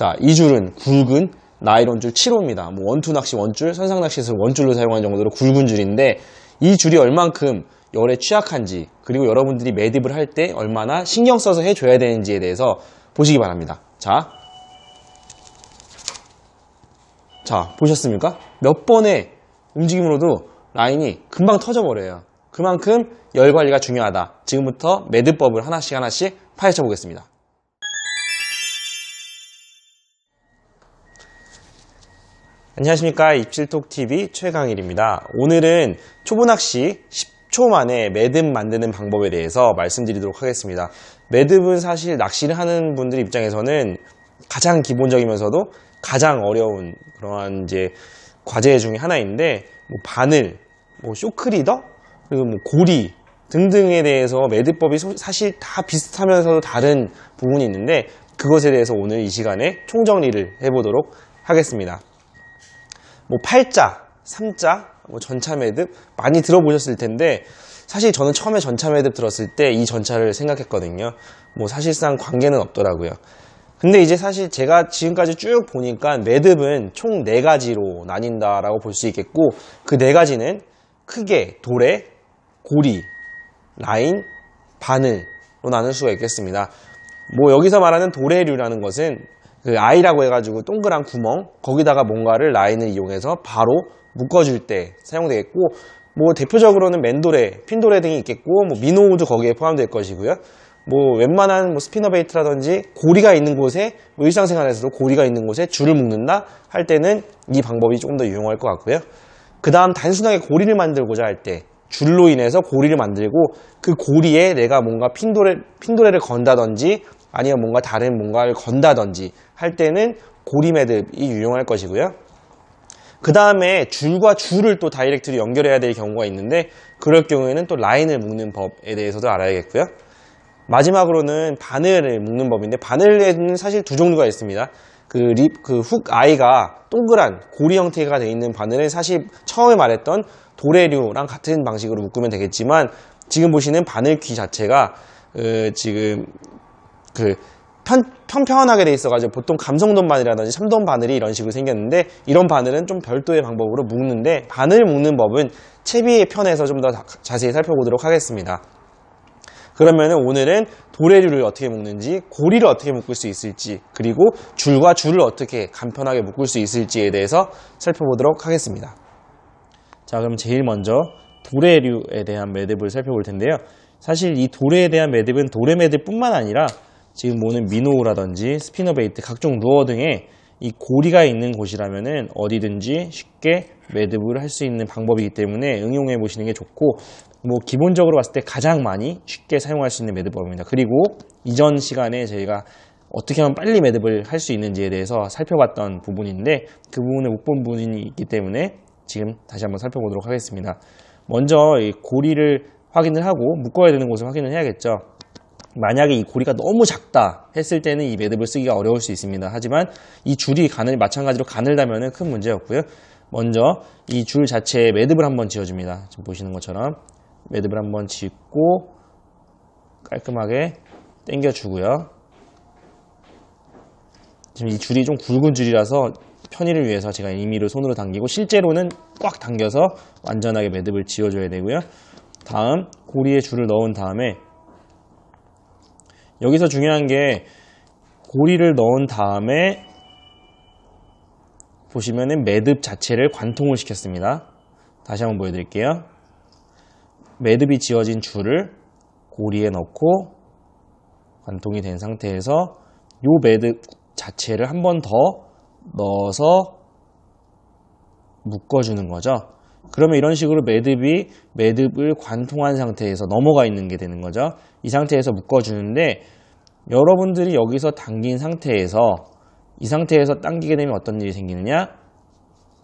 자, 이 줄은 굵은 나이론 줄 7호입니다. 뭐 원투 낚시 원줄, 선상 낚시에서 원줄로 사용하는 정도로 굵은 줄인데 이 줄이 얼만큼 열에 취약한지 그리고 여러분들이 매듭을 할 때 얼마나 신경 써서 해줘야 되는지에 대해서 보시기 바랍니다. 자, 자 보셨습니까? 몇 번의 움직임으로도 라인이 금방 터져버려요. 그만큼 열 관리가 중요하다. 지금부터 매듭법을 하나씩 하나씩 파헤쳐 보겠습니다. 안녕하십니까 입질톡TV 최강일입니다. 오늘은 초보 낚시 10초 만에 매듭 만드는 방법에 대해서 말씀드리도록 하겠습니다. 매듭은 사실 낚시를 하는 분들 입장에서는 가장 기본적이면서도 가장 어려운 그러한 이제 과제 중에 하나인데 뭐 바늘, 뭐 쇼크리더, 그리고 뭐 고리 등등에 대해서 매듭법이 소- 사실 다 비슷하면서도 다른 부분이 있는데 그것에 대해서 오늘 이 시간에 총정리를 해보도록 하겠습니다. 뭐 팔자, 삼자, 뭐 전차 매듭 많이 들어보셨을 텐데 사실 저는 처음에 전차 매듭 들었을 때 이 전차를 생각했거든요. 뭐 사실상 관계는 없더라고요. 근데 이제 사실 제가 지금까지 쭉 보니까 매듭은 총 네가지로 나뉜다라고 볼 수 있겠고 그 네 가지는 크게 도래, 고리, 라인, 바늘로 나눌 수가 있겠습니다. 뭐 여기서 말하는 도래류라는 것은 그 아이라고 해가지고 동그란 구멍 거기다가 뭔가를 라인을 이용해서 바로 묶어줄 때 사용되겠고 뭐 대표적으로는 맨도레, 핀도레 등이 있겠고 뭐 미노우도 거기에 포함될 것이고요. 뭐 웬만한 뭐 스피너 베이트라든지 고리가 있는 곳에 뭐 일상생활에서도 고리가 있는 곳에 줄을 묶는다 할 때는 이 방법이 조금 더 유용할 것 같고요. 그 다음 단순하게 고리를 만들고자 할 때 줄로 인해서 고리를 만들고 그 고리에 내가 뭔가 핀도레, 핀도레를 건다든지 아니면 뭔가 다른 뭔가를 건다든지 할 때는 고리 매듭이 유용할 것이고요. 그 다음에 줄과 줄을 또 다이렉트로 연결해야 될 경우가 있는데 그럴 경우에는 또 라인을 묶는 법에 대해서도 알아야겠고요. 마지막으로는 바늘을 묶는 법인데 바늘에는 사실 두 종류가 있습니다. 그 립, 그 훅 아이가 동그란 고리 형태가 되어 있는 바늘은 사실 처음에 말했던 도래류랑 같은 방식으로 묶으면 되겠지만 지금 보시는 바늘 귀 자체가 어, 지금 그 편, 편편하게 돼 있어가지고 보통 감성돈 바늘이라든지 참돈 바늘이 이런 식으로 생겼는데 이런 바늘은 좀 별도의 방법으로 묶는데 바늘 묶는 법은 채비의 편에서 좀 더 자세히 살펴보도록 하겠습니다. 그러면 오늘은 도래류를 어떻게 묶는지 고리를 어떻게 묶을 수 있을지 그리고 줄과 줄을 어떻게 간편하게 묶을 수 있을지에 대해서 살펴보도록 하겠습니다. 자 그럼 제일 먼저 도래류에 대한 매듭을 살펴볼 텐데요. 사실 이 도래에 대한 매듭은 도래 매듭뿐만 아니라 지금 보는 미노우라든지 스피너베이트 각종 루어 등의 이 고리가 있는 곳이라면은 어디든지 쉽게 매듭을 할 수 있는 방법이기 때문에 응용해 보시는 게 좋고 뭐 기본적으로 봤을 때 가장 많이 쉽게 사용할 수 있는 매듭법입니다. 그리고 이전 시간에 저희가 어떻게 하면 빨리 매듭을 할 수 있는지에 대해서 살펴봤던 부분인데 그 부분을 못 본 부분이 있기 때문에 지금 다시 한번 살펴보도록 하겠습니다. 먼저 이 고리를 확인을 하고 묶어야 되는 곳을 확인을 해야겠죠. 만약에 이 고리가 너무 작다 했을 때는 이 매듭을 쓰기가 어려울 수 있습니다. 하지만 이 줄이 가늘 마찬가지로 가늘다면 큰 문제 없고요. 먼저 이 줄 자체에 매듭을 한번 지어줍니다. 지금 보시는 것처럼 매듭을 한번 짓고 깔끔하게 당겨주고요. 지금 이 줄이 좀 굵은 줄이라서 편의를 위해서 제가 임의로 손으로 당기고 실제로는 꽉 당겨서 완전하게 매듭을 지어줘야 되고요. 다음 고리에 줄을 넣은 다음에 여기서 중요한 게 고리를 넣은 다음에 보시면은 매듭 자체를 관통을 시켰습니다. 다시 한번 보여드릴게요. 매듭이 지어진 줄을 고리에 넣고 관통이 된 상태에서 이 매듭 자체를 한 번 더 넣어서 묶어주는 거죠. 그러면 이런 식으로 매듭이 매듭을 관통한 상태에서 넘어가 있는 게 되는 거죠. 이 상태에서 묶어주는데 여러분들이 여기서 당긴 상태에서 이 상태에서 당기게 되면 어떤 일이 생기느냐?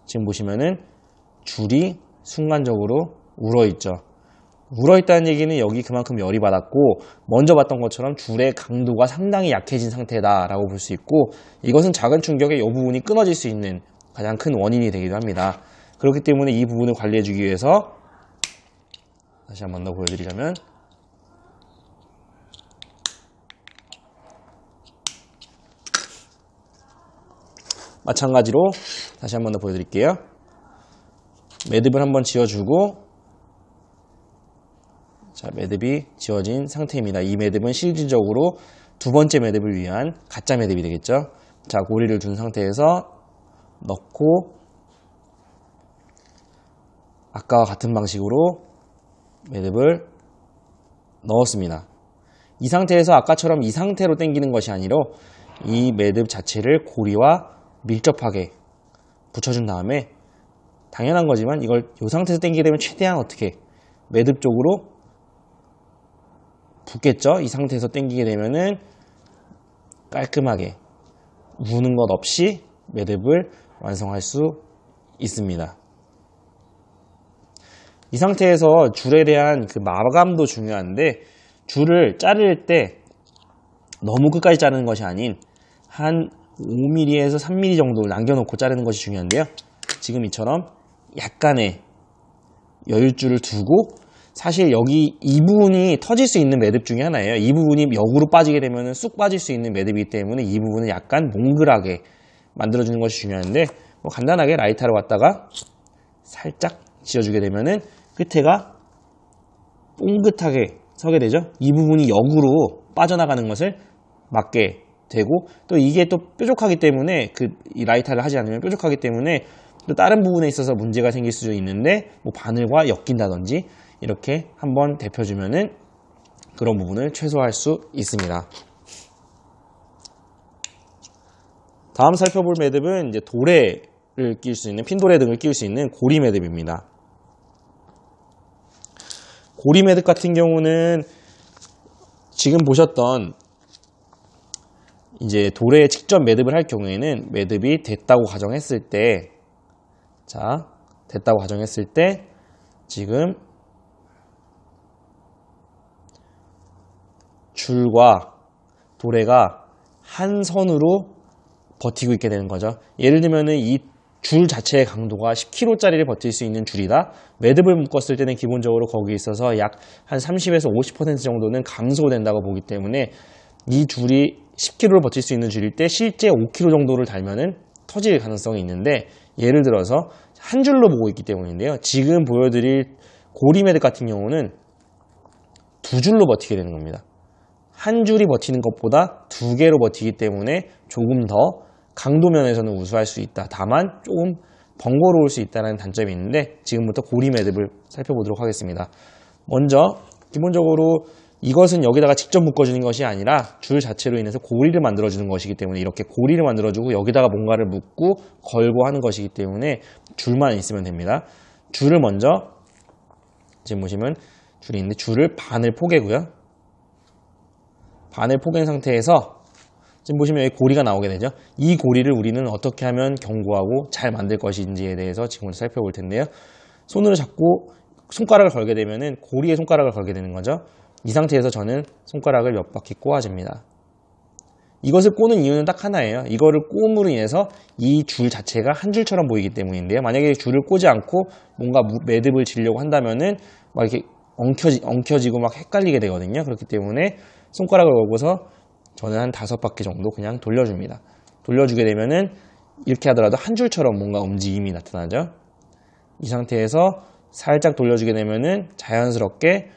지금 보시면은 줄이 순간적으로 울어있죠. 울어있다는 얘기는 여기 그만큼 열이 받았고 먼저 봤던 것처럼 줄의 강도가 상당히 약해진 상태다라고 볼 수 있고 이것은 작은 충격에 이 부분이 끊어질 수 있는 가장 큰 원인이 되기도 합니다. 그렇기 때문에 이 부분을 관리해 주기 위해서 다시 한번 더 보여드리자면 마찬가지로 다시 한번 더 보여드릴게요. 매듭을 한번 지어주고 자 매듭이 지어진 상태입니다. 이 매듭은 실질적으로 두 번째 매듭을 위한 가짜 매듭이 되겠죠. 자 고리를 둔 상태에서 넣고 아까와 같은 방식으로 매듭을 넣었습니다. 이 상태에서 아까처럼 이 상태로 당기는 것이 아니라 이 매듭 자체를 고리와 밀접하게 붙여준 다음에 당연한 거지만 이걸 이 상태에서 당기게 되면 최대한 어떻게 매듭 쪽으로 붙겠죠. 이 상태에서 당기게 되면은 깔끔하게 우는 것 없이 매듭을 완성할 수 있습니다. 이 상태에서 줄에 대한 그 마감도 중요한데 줄을 자를 때 너무 끝까지 자르는 것이 아닌 한 5mm에서 3mm 정도 남겨놓고 자르는 것이 중요한데요. 지금 이처럼 약간의 여유줄을 두고 사실 여기 이 부분이 터질 수 있는 매듭 중에 하나예요. 이 부분이 역으로 빠지게 되면 쑥 빠질 수 있는 매듭이기 때문에 이 부분을 약간 몽글하게 만들어주는 것이 중요한데 뭐 간단하게 라이터로 갖다가 살짝 지어주게 되면은 끝에가 뽕긋하게 서게 되죠. 이 부분이 역으로 빠져나가는 것을 막게 되고 또 이게 또 뾰족하기 때문에 그 이 라이터를 하지 않으면 뾰족하기 때문에 또 다른 부분에 있어서 문제가 생길 수도 있는데 뭐 바늘과 엮인다든지 이렇게 한번 데펴주면은 그런 부분을 최소화할 수 있습니다. 다음 살펴볼 매듭은 이제 도래를 끼울 수 있는 핀도레 등을 끼울 수 있는 고리 매듭입니다. 고리 매듭 같은 경우는 지금 보셨던 이제 도래에 직접 매듭을 할 경우에는 매듭이 됐다고 가정했을 때, 자, 됐다고 가정했을 때, 지금 줄과 도래가 한 선으로 버티고 있게 되는 거죠. 예를 들면은 이 줄 자체의 강도가 10kg짜리를 버틸 수 있는 줄이다. 매듭을 묶었을 때는 기본적으로 거기에 있어서 약 한 30에서 50% 정도는 감소된다고 보기 때문에 이 줄이 10kg를 버틸 수 있는 줄일 때 실제 5kg 정도를 달면은 터질 가능성이 있는데 예를 들어서 한 줄로 보고 있기 때문인데요. 지금 보여드릴 고리 매듭 같은 경우는 두 줄로 버티게 되는 겁니다. 한 줄이 버티는 것보다 두 개로 버티기 때문에 조금 더 강도 면에서는 우수할 수 있다. 다만 조금 번거로울 수 있다는 단점이 있는데 지금부터 고리 매듭을 살펴보도록 하겠습니다. 먼저 기본적으로 이것은 여기다가 직접 묶어주는 것이 아니라 줄 자체로 인해서 고리를 만들어주는 것이기 때문에 이렇게 고리를 만들어주고 여기다가 뭔가를 묶고 걸고 하는 것이기 때문에 줄만 있으면 됩니다. 줄을 먼저 지금 보시면 줄이 있는데 줄을 반을 포개고요. 반을 포갠 상태에서 지금 보시면 여기 고리가 나오게 되죠. 이 고리를 우리는 어떻게 하면 견고하고 잘 만들 것인지에 대해서 지금부터 살펴볼 텐데요. 손으로 잡고 손가락을 걸게 되면은 고리에 손가락을 걸게 되는 거죠. 이 상태에서 저는 손가락을 몇 바퀴 꼬아줍니다. 이것을 꼬는 이유는 딱 하나예요. 이거를 꼬음으로 인해서 이 줄 자체가 한 줄처럼 보이기 때문인데요. 만약에 줄을 꼬지 않고 뭔가 매듭을 지려고 한다면은 막 이렇게 엉켜지, 엉켜지고 막 헷갈리게 되거든요. 그렇기 때문에 손가락을 걸고서 저는 한 다섯 바퀴 정도 그냥 돌려줍니다. 돌려주게 되면은 이렇게 하더라도 한 줄처럼 뭔가 움직임이 나타나죠. 이 상태에서 살짝 돌려주게 되면은 자연스럽게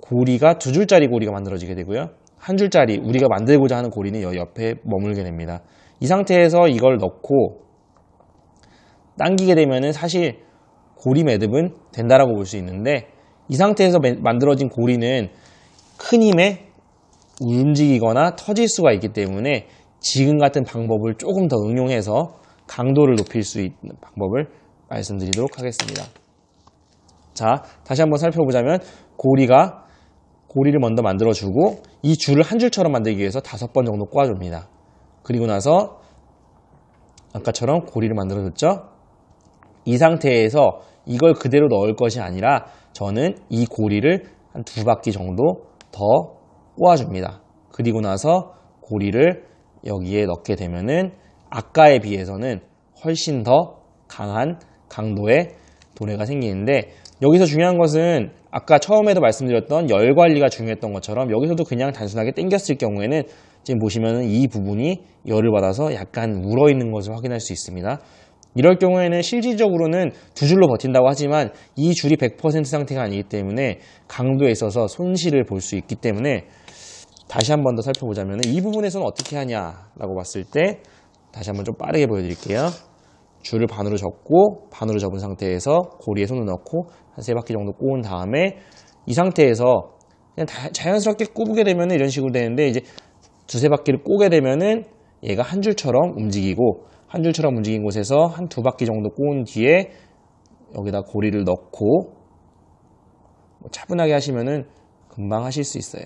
고리가 두 줄짜리 고리가 만들어지게 되고요. 한 줄짜리 우리가 만들고자 하는 고리는 여 옆에 머물게 됩니다. 이 상태에서 이걸 넣고 당기게 되면은 사실 고리 매듭은 된다라고 볼 수 있는데 이 상태에서 매- 만들어진 고리는 큰 힘에 움직이거나 터질 수가 있기 때문에 지금 같은 방법을 조금 더 응용해서 강도를 높일 수 있는 방법을 말씀드리도록 하겠습니다. 자, 다시 한번 살펴보자면 고리가 고리를 먼저 만들어주고 이 줄을 한 줄처럼 만들기 위해서 다섯 번 정도 꼬아줍니다. 그리고 나서 아까처럼 고리를 만들어줬죠? 이 상태에서 이걸 그대로 넣을 것이 아니라 저는 이 고리를 한 두 바퀴 정도 더 꼬아줍니다. 그리고 나서 고리를 여기에 넣게 되면은 아까에 비해서는 훨씬 더 강한 강도의 도래가 생기는데 여기서 중요한 것은 아까 처음에도 말씀드렸던 열 관리가 중요했던 것처럼 여기서도 그냥 단순하게 당겼을 경우에는 지금 보시면은 이 부분이 열을 받아서 약간 물어 있는 것을 확인할 수 있습니다. 이럴 경우에는 실질적으로는 두 줄로 버틴다고 하지만 이 줄이 100% 상태가 아니기 때문에 강도에 있어서 손실을 볼 수 있기 때문에 다시 한 번 더 살펴보자면 이 부분에서는 어떻게 하냐라고 봤을 때 다시 한번 좀 빠르게 보여드릴게요. 줄을 반으로 접고 반으로 접은 상태에서 고리에 손을 넣고 한 세 바퀴 정도 꼬은 다음에 이 상태에서 그냥 다- 자연스럽게 꼬부게 되면 이런 식으로 되는데 이제 두세 바퀴를 꼬게 되면은 얘가 한 줄처럼 움직이고 한 줄처럼 움직인 곳에서 한 두 바퀴 정도 꼬은 뒤에 여기다 고리를 넣고 뭐 차분하게 하시면은 금방 하실 수 있어요.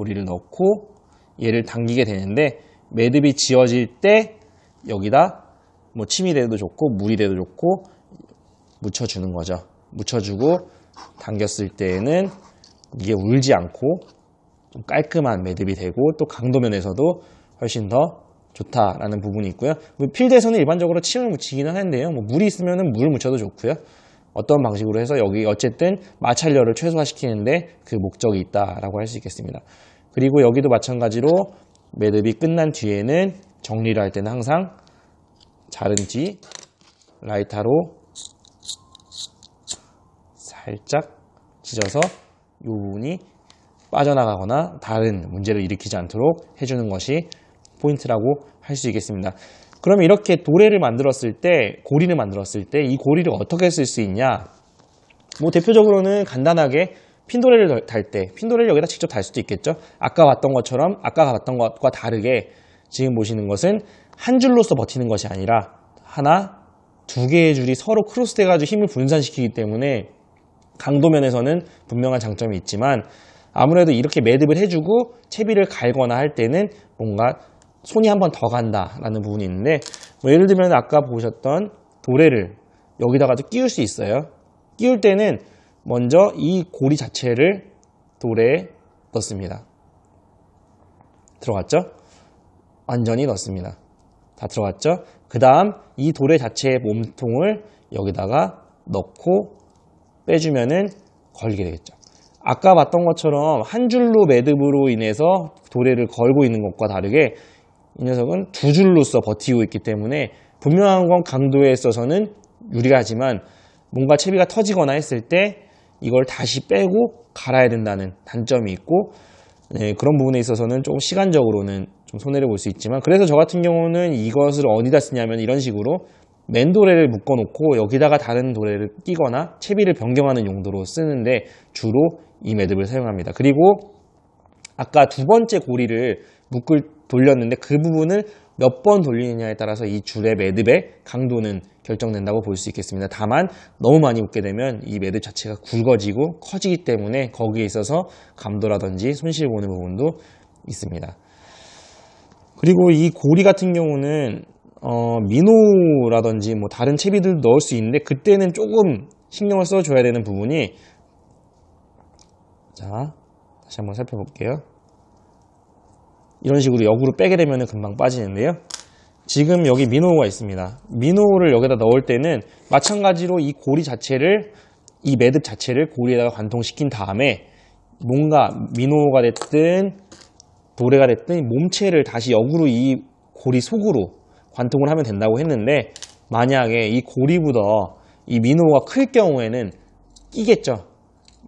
고리를 넣고 얘를 당기게 되는데 매듭이 지어질 때 여기다 뭐 침이 돼도 좋고 물이 돼도 좋고 묻혀주는 거죠. 묻혀주고 당겼을 때에는 이게 울지 않고 좀 깔끔한 매듭이 되고 또 강도면에서도 훨씬 더 좋다라는 부분이 있고요. 뭐 필드에서는 일반적으로 침을 묻히기는 하는데요. 뭐 물이 있으면 물을 묻혀도 좋고요. 어떤 방식으로 해서 여기 어쨌든 마찰열을 최소화시키는데 그 목적이 있다라고 할 수 있겠습니다. 그리고 여기도 마찬가지로 매듭이 끝난 뒤에는 정리를 할 때는 항상 자른 뒤 라이터로 살짝 찢어서 이 부분이 빠져나가거나 다른 문제를 일으키지 않도록 해주는 것이 포인트라고 할 수 있겠습니다. 그러면 이렇게 도래를 만들었을 때, 고리를 만들었을 때 이 고리를 어떻게 쓸 수 있냐? 뭐 대표적으로는 간단하게 핀도레를 달 때, 핀도레를 여기다 직접 달 수도 있겠죠? 아까 봤던 것처럼, 아까 봤던 것과 다르게 지금 보시는 것은 한 줄로서 버티는 것이 아니라 하나, 두 개의 줄이 서로 크로스돼 가지고 힘을 분산시키기 때문에 강도면에서는 분명한 장점이 있지만 아무래도 이렇게 매듭을 해주고 채비를 갈거나 할 때는 뭔가 손이 한 번 더 간다라는 부분이 있는데 뭐 예를 들면 아까 보셨던 도래를 여기다가 끼울 수 있어요. 끼울 때는 먼저 이 고리 자체를 돌에 넣습니다. 들어갔죠? 완전히 넣습니다. 다 들어갔죠? 그 다음 이 도래 자체의 몸통을 여기다가 넣고 빼주면은 걸리게 되겠죠. 아까 봤던 것처럼 한 줄로 매듭으로 인해서 도래를 걸고 있는 것과 다르게 이 녀석은 두 줄로서 버티고 있기 때문에 분명한 건 강도에 있어서는 유리하지만 뭔가 채비가 터지거나 했을 때 이걸 다시 빼고 갈아야 된다는 단점이 있고 네, 그런 부분에 있어서는 조금 시간적으로는 좀 손해를 볼 수 있지만 그래서 저 같은 경우는 이것을 어디다 쓰냐면 이런 식으로 맨도레를 묶어놓고 여기다가 다른 도레를 끼거나 채비를 변경하는 용도로 쓰는데 주로 이 매듭을 사용합니다. 그리고 아까 두 번째 고리를 묶을 돌렸는데 그 부분을 몇 번 돌리느냐에 따라서 이 줄의 매듭의 강도는 결정된다고 볼 수 있겠습니다. 다만 너무 많이 묶게 되면 이 매듭 자체가 굵어지고 커지기 때문에 거기에 있어서 감도라든지 손실 보는 부분도 있습니다. 그리고 이 고리 같은 경우는 어, 민호라든지 뭐 다른 채비들 넣을 수 있는데 그때는 조금 신경을 써줘야 되는 부분이 자 다시 한번 살펴볼게요. 이런 식으로 역으로 빼게 되면 금방 빠지는데요. 지금 여기 민호가 있습니다. 민호를 여기다 넣을 때는 마찬가지로 이 고리 자체를 이 매듭 자체를 고리에다가 관통시킨 다음에 뭔가 민호가 됐든 도래가 됐든 몸체를 다시 역으로 이 고리 속으로 관통을 하면 된다고 했는데 만약에 이 고리보다 이 민호가 클 경우에는 끼겠죠.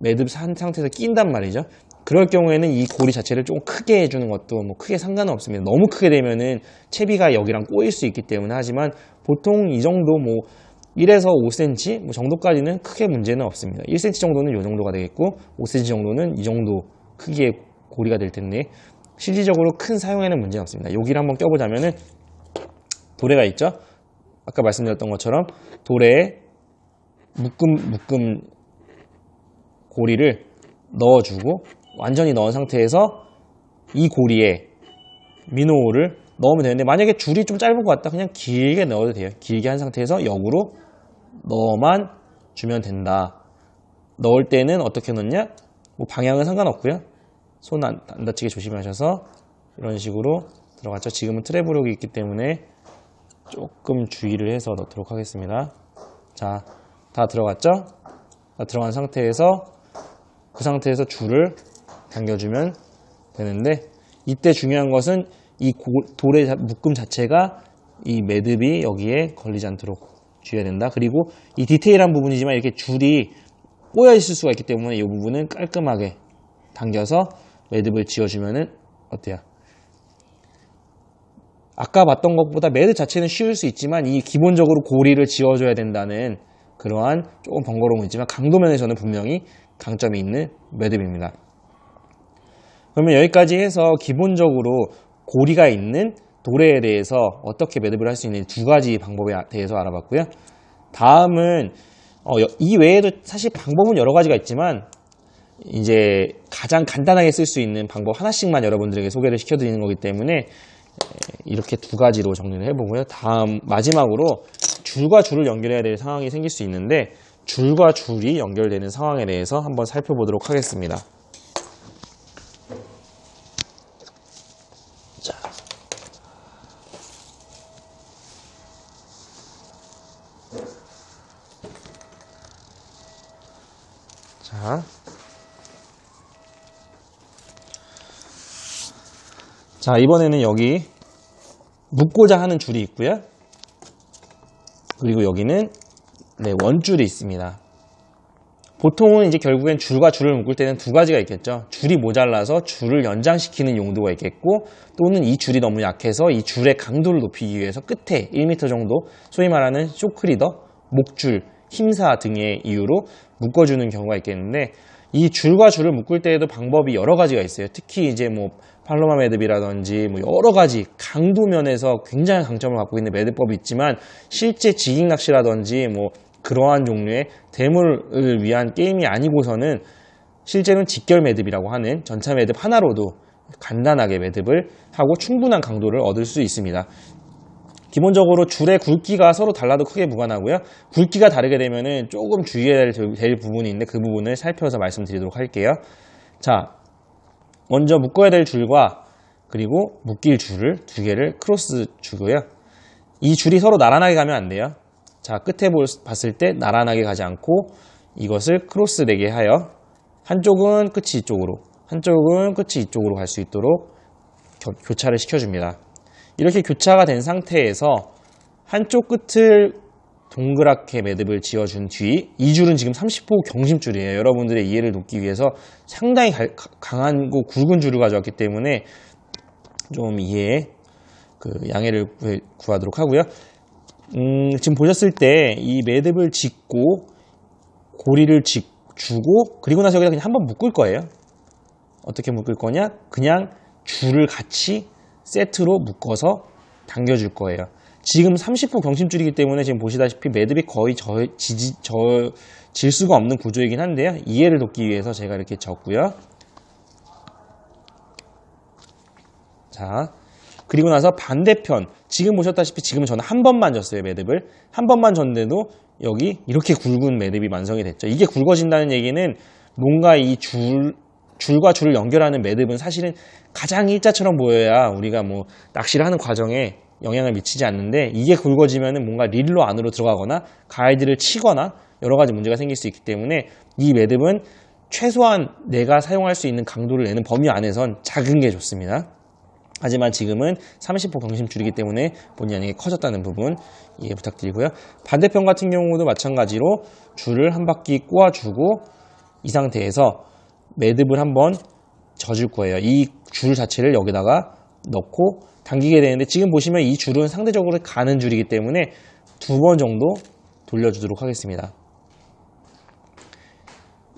매듭 산 상태에서 낀단 말이죠. 그럴 경우에는 이 고리 자체를 좀 크게 해주는 것도 뭐 크게 상관은 없습니다. 너무 크게 되면은 채비가 여기랑 꼬일 수 있기 때문에 하지만 보통 이 정도 뭐 1에서 5cm 뭐 정도까지는 크게 문제는 없습니다. 1cm 정도는 이 정도가 되겠고 5cm 정도는 이 정도 크기의 고리가 될 텐데 실질적으로 큰 사용에는 문제는 없습니다. 여기를 한번 껴보자면은 도래가 있죠? 아까 말씀드렸던 것처럼 도래에 묶음 묶음 고리를 넣어주고 완전히 넣은 상태에서 이 고리에 민호를 넣으면 되는데 만약에 줄이 좀 짧은 것 같다 그냥 길게 넣어도 돼요. 길게 한 상태에서 역으로 넣어만 주면 된다. 넣을 때는 어떻게 넣냐? 뭐 방향은 상관없고요. 손 안 다치게 조심하셔서 이런 식으로 들어갔죠. 지금은 트래블록이 있기 때문에 조금 주의를 해서 넣도록 하겠습니다. 자 다 들어갔죠? 다 들어간 상태에서 그 상태에서 줄을 당겨주면 되는데 이때 중요한 것은 이 고- 돌의 자- 묶음 자체가 이 매듭이 여기에 걸리지 않도록 주의해야 된다. 그리고 이 디테일한 부분이지만 이렇게 줄이 꼬여 있을 수가 있기 때문에 이 부분은 깔끔하게 당겨서 매듭을 지어주면은 어때요? 아까 봤던 것보다 매듭 자체는 쉬울 수 있지만 이 기본적으로 고리를 지어줘야 된다는 그러한 조금 번거로움은 있지만 강도면에서는 분명히 강점이 있는 매듭입니다. 그러면 여기까지 해서 기본적으로 고리가 있는 도래에 대해서 어떻게 매듭을 할 수 있는 두 가지 방법에 대해서 알아봤고요. 다음은 어, 여- 이 외에도 사실 방법은 여러 가지가 있지만 이제 가장 간단하게 쓸 수 있는 방법 하나씩만 여러분들에게 소개를 시켜드리는 거기 때문에 에, 이렇게 두 가지로 정리를 해보고요. 다음 마지막으로 줄과 줄을 연결해야 될 상황이 생길 수 있는데 줄과 줄이 연결되는 상황에 대해서 한번 살펴보도록 하겠습니다. 자, 이번에는 여기 묶고자 하는 줄이 있고요. 그리고 여기는 네, 원줄이 있습니다. 보통은 이제 결국엔 줄과 줄을 묶을 때는 두 가지가 있겠죠. 줄이 모자라서 줄을 연장시키는 용도가 있겠고 또는 이 줄이 너무 약해서 이 줄의 강도를 높이기 위해서 끝에 1m 정도 소위 말하는 쇼크리더, 목줄, 힘사 등의 이유로 묶어주는 경우가 있겠는데 이 줄과 줄을 묶을 때에도 방법이 여러 가지가 있어요. 특히 이제 뭐 팔로마 매듭이라든지 뭐 여러 가지 강도 면에서 굉장한 강점을 갖고 있는 매듭법이 있지만 실제 지깅 낚시라든지 뭐 그러한 종류의 대물을 위한 게임이 아니고서는 실제는 직결 매듭이라고 하는 전차 매듭 하나로도 간단하게 매듭을 하고 충분한 강도를 얻을 수 있습니다. 기본적으로 줄의 굵기가 서로 달라도 크게 무관하고요. 굵기가 다르게 되면은 조금 주의해야 될, 될 부분이 있는데 그 부분을 살펴서 말씀드리도록 할게요. 자, 먼저 묶어야 될 줄과 그리고 묶일 줄을 두 개를 크로스 주고요. 이 줄이 서로 나란하게 가면 안 돼요. 자, 끝에 볼- 봤을 때 나란하게 가지 않고 이것을 크로스 되게 하여 한쪽은 끝이 이쪽으로, 한쪽은 끝이 이쪽으로 갈 수 있도록 교- 교차를 시켜줍니다. 이렇게 교차가 된 상태에서 한쪽 끝을 동그랗게 매듭을 지어준 뒤, 이 줄은 지금 30호 경심줄이에요. 여러분들의 이해를 돕기 위해서 상당히 갈- 강하고 굵은 줄을 가져왔기 때문에 좀 이해에 그 양해를 구하도록 하고요. 음, 지금 보셨을 때 이 매듭을 짓고 고리를 짓, 주고 그리고 나서 여기다 그냥 한번 묶을 거예요. 어떻게 묶을 거냐? 그냥 줄을 같이 세트로 묶어서 당겨줄 거예요. 지금 30호 경심줄이기 때문에 지금 보시다시피 매듭이 거의 저, 지지, 저, 질 수가 없는 구조이긴 한데요. 이해를 돕기 위해서 제가 이렇게 졌고요. 자, 그리고 나서 반대편. 지금 보셨다시피 지금 저는 한 번만 졌어요, 매듭을. 한 번만 졌는데도 여기 이렇게 굵은 매듭이 완성이 됐죠. 이게 굵어진다는 얘기는 뭔가 이 줄, 줄과 줄을 연결하는 매듭은 사실은 가장 일자처럼 보여야 우리가 뭐 낚시를 하는 과정에 영향을 미치지 않는데 이게 굵어지면은 뭔가 릴로 안으로 들어가거나 가이드를 치거나 여러 가지 문제가 생길 수 있기 때문에 이 매듭은 최소한 내가 사용할 수 있는 강도를 내는 범위 안에선 작은 게 좋습니다. 하지만 지금은 30호 경심줄이기 때문에 본의 아니게 커졌다는 부분 이해 부탁드리고요. 반대편 같은 경우도 마찬가지로 줄을 한 바퀴 꼬아주고 이 상태에서 매듭을 한번 져줄 거예요. 이 줄 자체를 여기다가 넣고 당기게 되는데 지금 보시면 이 줄은 상대적으로 가는 줄이기 때문에 두 번 정도 돌려주도록 하겠습니다.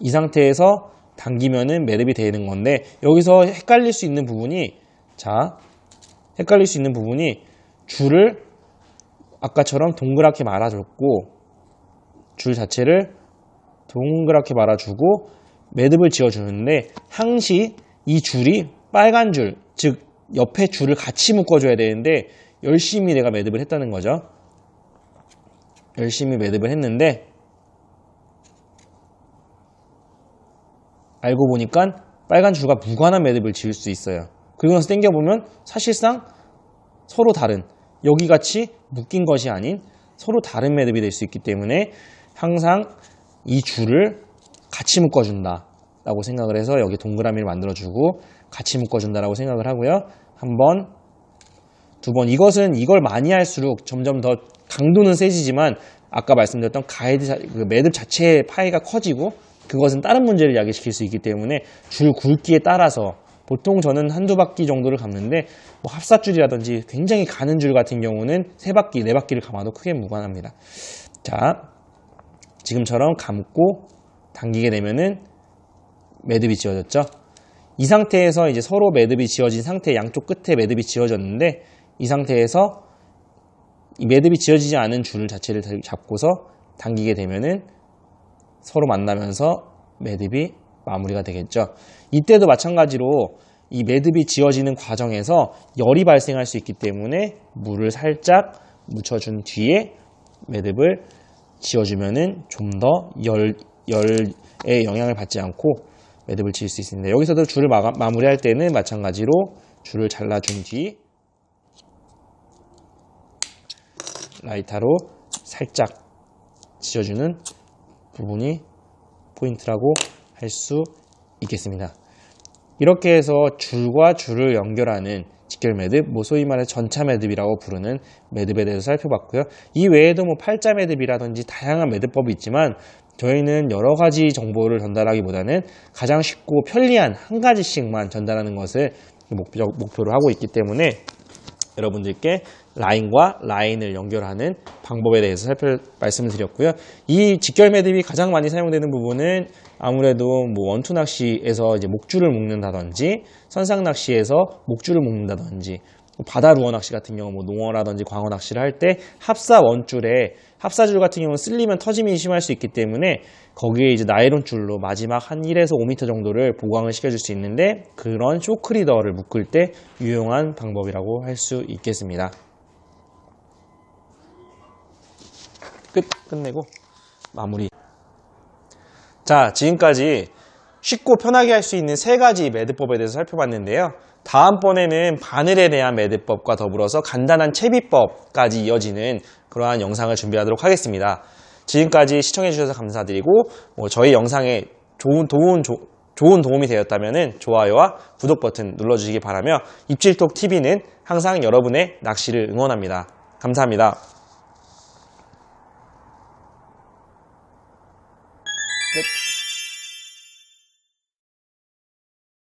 이 상태에서 당기면은 매듭이 되는 건데 여기서 헷갈릴 수 있는 부분이 자 헷갈릴 수 있는 부분이 줄을 아까처럼 동그랗게 말아줬고 줄 자체를 동그랗게 말아주고 매듭을 지어주는데 항시 이 줄이 빨간 줄, 즉 옆에 줄을 같이 묶어줘야 되는데 열심히 내가 매듭을 했다는 거죠. 열심히 매듭을 했는데 알고 보니까 빨간 줄과 무관한 매듭을 지을 수 있어요. 그리고 나서 당겨보면 사실상 서로 다른 여기 같이 묶인 것이 아닌 서로 다른 매듭이 될 수 있기 때문에 항상 이 줄을 같이 묶어준다 라고 생각을 해서 여기 동그라미를 만들어주고 같이 묶어준다라고 생각을 하고요. 한 번, 두 번. 이것은 이걸 많이 할수록 점점 더 강도는 세지지만 아까 말씀드렸던 가이드 자- 그 매듭 자체의 파이가 커지고 그것은 다른 문제를 야기시킬 수 있기 때문에 줄 굵기에 따라서 보통 저는 한두 바퀴 정도를 감는데 뭐 합사줄이라든지 굉장히 가는 줄 같은 경우는 세 바퀴, 네 바퀴를 감아도 크게 무관합니다. 자, 지금처럼 감고 당기게 되면은 매듭이 지어졌죠. 이 상태에서 이제 서로 매듭이 지어진 상태 양쪽 끝에 매듭이 지어졌는데 이 상태에서 이 매듭이 지어지지 않은 줄 자체를 잡고서 당기게 되면은 서로 만나면서 매듭이 마무리가 되겠죠. 이때도 마찬가지로 이 매듭이 지어지는 과정에서 열이 발생할 수 있기 때문에 물을 살짝 묻혀준 뒤에 매듭을 지어주면은 좀 더 열, 열의 영향을 받지 않고 매듭을 지을 수 있습니다. 여기서도 줄을 마, 마무리할 때는 마찬가지로 줄을 잘라준 뒤 라이터로 살짝 지어주는 부분이 포인트라고 할 수 있겠습니다. 이렇게 해서 줄과 줄을 연결하는 직결 매듭, 뭐 소위 말해 전차 매듭이라고 부르는 매듭에 대해서 살펴봤고요. 이 외에도 뭐 팔자 매듭이라든지 다양한 매듭법이 있지만 저희는 여러 가지 정보를 전달하기보다는 가장 쉽고 편리한 한 가지씩만 전달하는 것을 목표, 목표로 하고 있기 때문에 여러분들께 라인과 라인을 연결하는 방법에 대해서 살펴 말씀을 드렸고요. 이 직결 매듭이 가장 많이 사용되는 부분은 아무래도 뭐 원투 낚시에서 이제 목줄을 묶는다든지 선상 낚시에서 목줄을 묶는다든지 바다 루어 낚시 같은 경우 뭐 농어라든지 광어 낚시를 할 때 합사 원줄에 합사줄 같은 경우는 쓸리면 터짐이 심할 수 있기 때문에 거기에 이제 나이론 줄로 마지막 한 1에서 5m 정도를 보강을 시켜줄 수 있는데 그런 쇼크리더를 묶을 때 유용한 방법이라고 할 수 있겠습니다. 끝 끝내고 마무리. 자 지금까지 쉽고 편하게 할 수 있는 세 가지 매듭법에 대해서 살펴봤는데요. 다음번에는 바늘에 대한 매듭법과 더불어서 간단한 채비법까지 이어지는 그러한 영상을 준비하도록 하겠습니다. 지금까지 시청해주셔서 감사드리고 뭐 저희 영상에 좋은 도움, 조- 좋은 도움이 되었다면 좋아요와 구독 버튼 눌러주시기 바라며 입질톡 TV는 항상 여러분의 낚시를 응원합니다. 감사합니다. 끝.